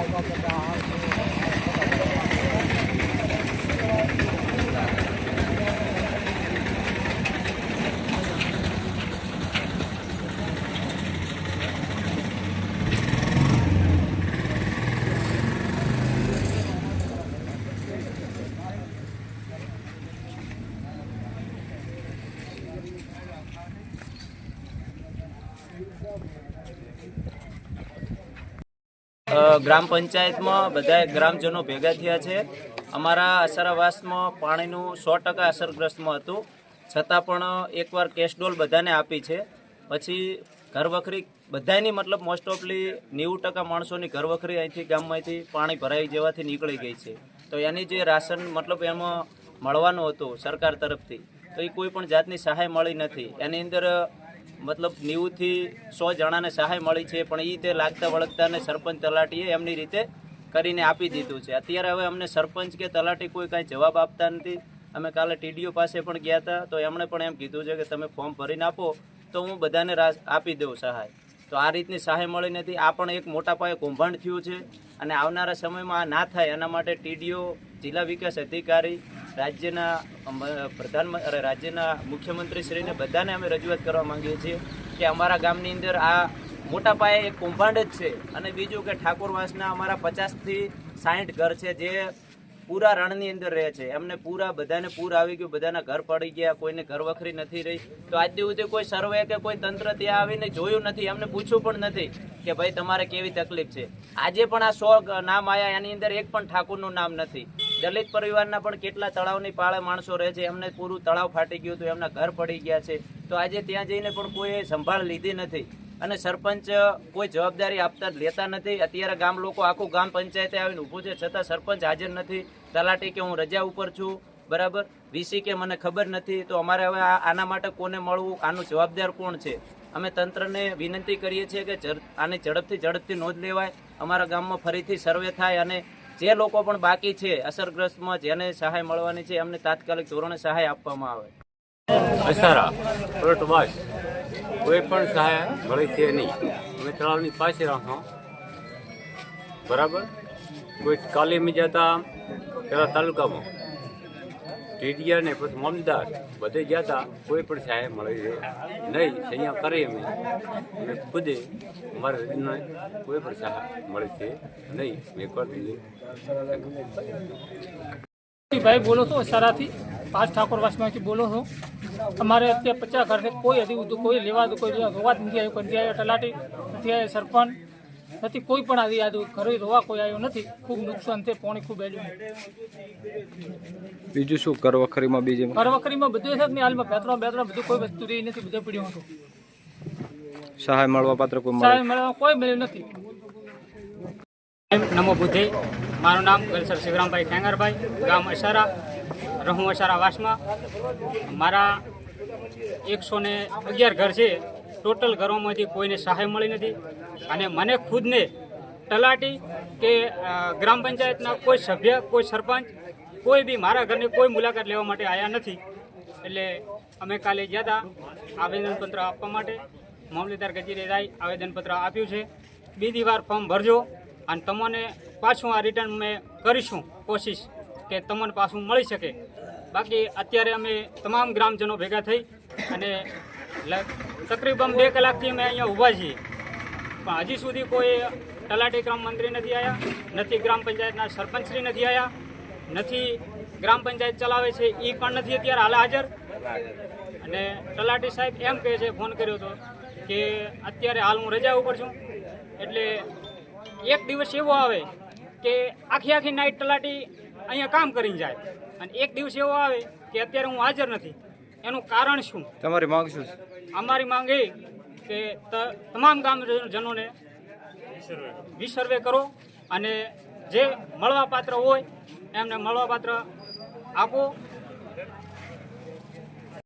Obrigado. ગ્રામ પંચાયતમાં બધા ગ્રામજનો ભેગા થયા છે. અમારા અસરાવાસમાં પાણીનું સો ટકા અસરગ્રસ્તમાં હતું. છતાં પણ એકવાર કેશડોલ બધાને આપી છે. પછી ઘરવખરી બધાની મતલબ મોસ્ટ ઓફલી નેવું ટકા માણસોની ઘરવખરી અહીંથી ગામમાંથી પાણી ભરાઈ જવાથી નીકળી ગઈ છે. તો એની જે રાશન મતલબ એમાં મળવાનું હતું સરકાર તરફથી, તો એ કોઈ પણ જાતની સહાય મળી નથી. એની અંદર મતલબ નેવુંથી સો જણાને સહાય મળી છે, પણ એ તે લાગતા વળગતા ને સરપંચ તલાટીએ એમની રીતે કરીને આપી દીધું છે. અત્યારે હવે અમને સરપંચ કે તલાટી કોઈ કાંઈ જવાબ આપતા નથી. અમે કાલે ટીડીઓ પાસે પણ ગયા હતા, તો એમણે પણ એમ કીધું છે કે તમે ફોર્મ ભરીને આપો, તો હું બધાને આપી દઉં સહાય. તો આ રીતની સહાય મળી નથી. આ પણ એક મોટા પાયે કૌભાંડ થયું છે અને આવનારા સમયમાં આ ના થાય, એના માટે ટીડીઓ જિલ્લા વિકાસ અધિકારી રાજ્યના પ્રધાન રાજ્યના મુખ્યમંત્રીશ્રીને બધાને અમે રજૂઆત કરવા માંગીએ છીએ કે અમારા ગામની અંદર આ મોટા પાયે એક કૌભાંડ જ છે. અને બીજું કે ઠાકોરવાસના અમારા પચાસથી સાઠ ઘર છે જે પૂરા રણની અંદર રહે છે. એમને પૂરા, બધાને પૂર આવી ગયું, બધાના ઘર પડી ગયા, કોઈને ઘર વખરી નથી રહી. તો આજ સુધી કોઈ સર્વે કે કોઈ તંત્ર ત્યાં આવીને જોયું નથી, એમને પૂછ્યું પણ નથી કે ભાઈ તમારે કેવી તકલીફ છે. આજે પણ આ સો નામ આવ્યા એની અંદર એક પણ ઠાકોરનું નામ નથી. દલિત પરિવારના પણ કેટલા તળાવની પાળે માણસો રહે છે, એમને પૂરું તળાવ ફાટી ગયું હતું, એમના ઘર પડી ગયા છે. તો આજે ત્યાં જઈને પણ કોઈએ સંભાળ લીધી નથી અને સરપંચ કોઈ જવાબદારી આપતા લેતા નથી. અત્યારે ગામ લોકો આખું ગામ પંચાયતે આવીને ઊભું છે, છતાં સરપંચ હાજર નથી. તલાટી કે હું રજા ઉપર છું, બરાબર? વીસી કે મને ખબર નથી, તો અમારે હવે આના માટે કોને મળવું? આનું જવાબદાર કોણ છે? અમે તંત્રને વિનંતી કરીએ છીએ કે આની ઝડપથી ઝડપથી નોંધ લેવાય. અમારા ગામમાં ફરીથી સર્વે થાય અને જે લોકો પણ બાકી છે, અસરગ્રસ્તમાં જેને સહાય મળવાની છે, એમને તાત્કાલિક ધોરણે સહાય આપવામાં આવે. અસારા પલટવાસ કોઈ પણ સહાય મળી છે નહીં. અમે તળાવની પાસે રાખો. બરાબર? કોઈ કાલીમી જતા પેલા તાલુકામાં. ટીડિયા ને પછી મમદાર બધે ગયા હતા કોઈ પણ સહાય મળી નહીં, અહીંયા કરી અમે. અમે ખુદે અમારા રીતના કોઈ પણ સહાય મળી છે. નહીં, મેં કરી દીધી ભાઈ, બોલો છો સારાથી. પાંચ ઠાકોરવાસમાંથી બોલો છો. અમારે અત્યારે પચાસ ઘરને કોઈ હજી કોઈ લેવા કોઈ રોવા જ નથી આવ્યો. કોઈ નથી આવ્યો. તલાટી નથી આવ્યો સરપંચ નથી કોઈ પણ આવી આવ્યું ઘરે રોવા કોઈ આવ્યો નથી ખૂબ નુકસાન છે પાણી ખૂબ આવ્યું બીજું શું કરવખરીમાં બીજી કરવખરીમાં બધું છે ને હાલમાં બેતરા બેતરા બધું કોઈ વસ્તુ રહી નથી બધે પડ્યું હતું. સહાય મળવા પાત્ર કોઈ સહાય મળવા કોઈ મળ્યું નથી. નમો બુદ્ધિ મારું નામ ગલસર શિવરામભાઈ ખેંગરભાઈ ગામ અસારા રહું અસારા વાસમાં. મારા એકસો ને અગિયાર ઘર છે ટોટલ ઘરોમાંથી કોઈને સહાય મળી નથી. અને મને ખુદને તલાટી કે ગ્રામ પંચાયતના કોઈ સભ્ય, કોઈ સરપંચ, કોઈ બી મારા ઘરની કોઈ મુલાકાત લેવા માટે આવ્યા નથી. એટલે અમે કાલે ગયા હતા આવેદનપત્ર આપવા માટે. મામલેદાર કચેરી રાય આવેદનપત્ર આપ્યું છે. બીજી વાર ફોર્મ ભરજો અને તમને પાછું આ રિટર્ન અમે કરીશું. કોશિશ કે તમને પાછું મળી શકે. બાકી અત્યારે અમે તમામ ગ્રામજનો ભેગા થઈ અને લ- તકરીબન બે કલાકથી અમે અહીંયા ઊભા છીએ. પણ હજી સુધી કોઈ તલાટી ગ્રામ મંત્રી નથી આવ્યા નથી ગ્રામ પંચાયતના સરપંચશ્રી નથી આવ્યા નથી ગ્રામ પંચાયત ચલાવે છે એ પણ નથી અત્યારે હાલ હાજર. અને તલાટી સાહેબ એમ કહે છે, ફોન કર્યો હતો કે અત્યારે હાલ હું રજા ઉપર છું. એટલે એક દિવસ એવો આવે કે આખી આખી નાઈટ તલાટી અહીંયા કામ કરીને જાય. અને એક દિવસ એવો આવે કે અત્યારે હું હાજર નથી. એનું કારણ શું? તમારી માંગ શું અમારી માંગ એ કે તમામ ગામજનોને વિસર્વે કરો અને જે મળવાપાત્ર હોય એમને મળવાપાત્ર આપો